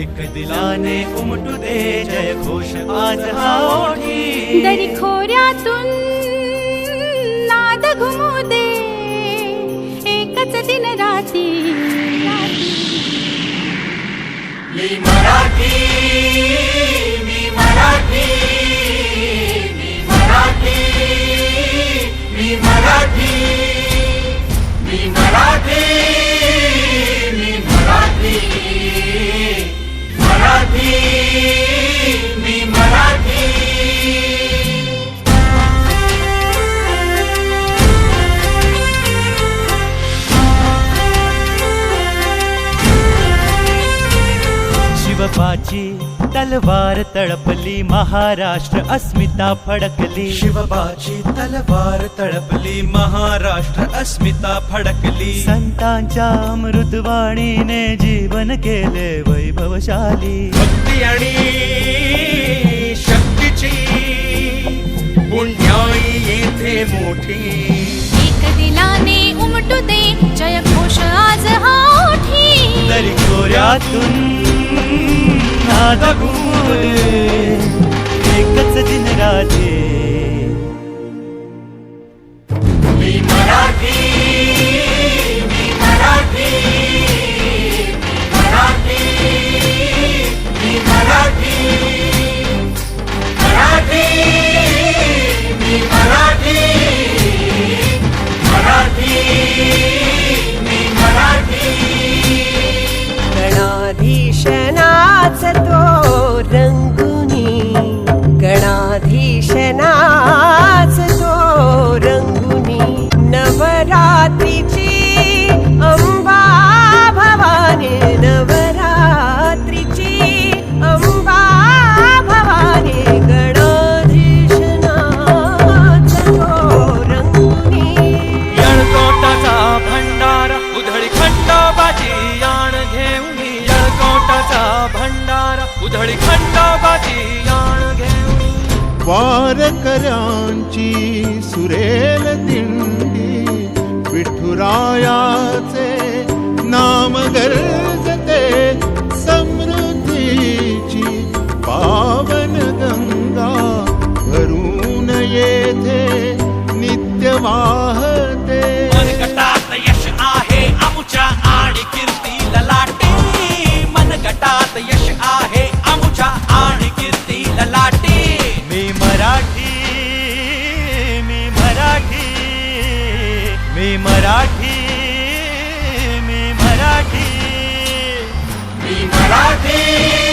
एक दिलाने उमटू दे जय घोष आज हा ओठी दरी खोऱ्यातून नाद घुमू दे. एकच दिन राती. मी मराठी. शिवबाची तलवार तळपली महाराष्ट्र अस्मिता फडकली। शिवबाची तलवार तळपली महाराष्ट्र अस्मिता फडकली। संतांच्या अमृतवाणीने जीवन केले वैभवशाली। भक्ती आणि शक्तीची पुण्याई येथे मोठी। एक दिलाने उमटू दे जय घोष आज हा ओठी। दरी खोऱ्यातून नाद एकच दिन राजे. मी मराठी त्यावेळी खंडोबाची याण घेऊन. वारकऱ्यांची सुरेल दिंडी विठुरायाचे नाम गरजते समृद्धीची पावन गंगा भरून येथे नित्य वाहते. यश आहे आमुच्या आणि कीर्ती. मी मराठी मी मराठी. मी मराठी.